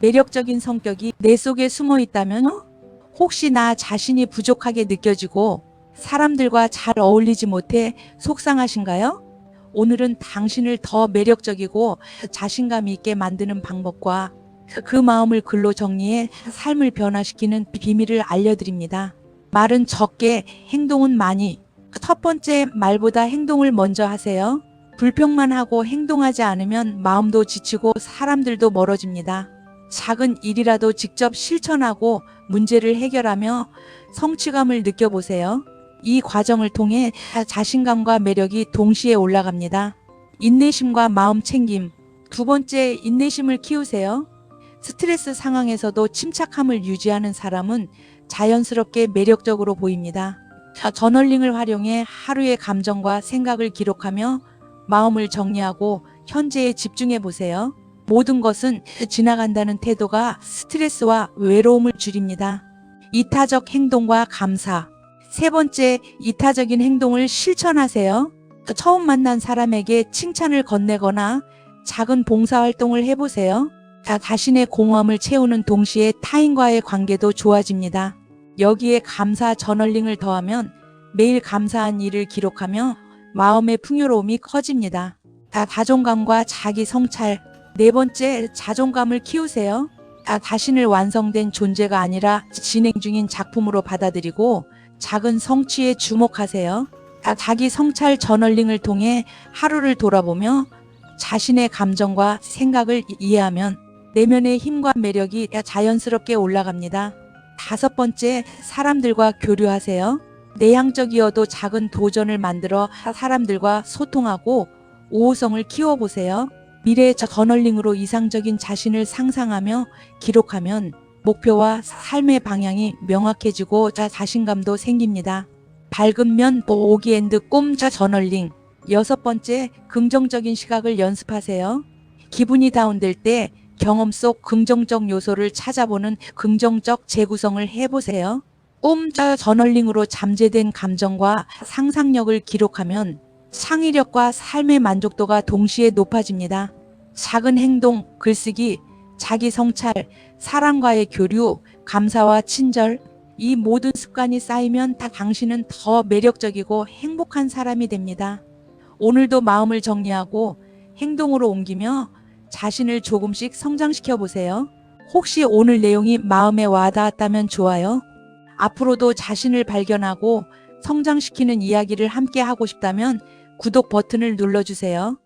매력적인 성격이 내 속에 숨어 있다면 어? 혹시 나 자신이 부족하게 느껴지고 사람들과 잘 어울리지 못해 속상하신가요? 오늘은 당신을 더 매력적이고 자신감 있게 만드는 방법과 그 마음을 글로 정리해 삶을 변화시키는 비밀을 알려드립니다. 말은 적게, 행동은 많이. 첫 번째, 말보다 행동을 먼저 하세요. 불평만 하고 행동하지 않으면 마음도 지치고 사람들도 멀어집니다. 작은 일이라도 직접 실천하고 문제를 해결하며 성취감을 느껴보세요. 이 과정을 통해 자신감과 매력이 동시에 올라갑니다. 인내심과 마음 챙김. 두 번째, 인내심을 키우세요. 스트레스 상황에서도 침착함을 유지하는 사람은 자연스럽게 매력적으로 보입니다. 자, 저널링을 활용해 하루의 감정과 생각을 기록하며 마음을 정리하고 현재에 집중해 보세요. 모든 것은 지나간다는 태도가 스트레스와 외로움을 줄입니다. 이타적 행동과 감사. 세 번째, 이타적인 행동을 실천하세요. 처음 만난 사람에게 칭찬을 건네거나 작은 봉사활동을 해보세요. 자, 자신의 공허함을 채우는 동시에 타인과의 관계도 좋아집니다. 여기에 감사 저널링을 더하면 매일 감사한 일을 기록하며 마음의 풍요로움이 커집니다. 자, 자존감과 자기 성찰. 네 번째, 자존감을 키우세요. 자, 자신을 완성된 존재가 아니라 진행 중인 작품으로 받아들이고 작은 성취에 주목하세요. 자, 자기 성찰 저널링을 통해 하루를 돌아보며 자신의 감정과 생각을 이- 이해하면 내면의 힘과 매력이 자연스럽게 올라갑니다. 다섯 번째, 사람들과 교류하세요. 내향적이어도 작은 도전을 만들어 사람들과 소통하고 우호성을 키워보세요. 미래 저널링으로 이상적인 자신을 상상하며 기록하면 목표와 삶의 방향이 명확해지고 자- 자신감도 생깁니다. 밝은 면 오기엔드 꿈자 저널링. 여섯 번째, 긍정적인 시각을 연습하세요. 기분이 다운될 때 경험 속 긍정적 요소를 찾아보는 긍정적 재구성을 해보세요. 꿈자 저널링으로 잠재된 감정과 상상력을 기록하면 창의력과 삶의 만족도가 동시에 높아집니다. 작은 행동, 글쓰기, 자기 성찰, 사람과의 교류, 감사와 친절, 이 모든 습관이 쌓이면 다 당신은 더 매력적이고 행복한 사람이 됩니다. 오늘도 마음을 정리하고 행동으로 옮기며 자신을 조금씩 성장시켜 보세요. 혹시 오늘 내용이 마음에 와닿았다면 좋아요. 앞으로도 자신을 발견하고 성장시키는 이야기를 함께 하고 싶다면 구독 버튼을 눌러주세요.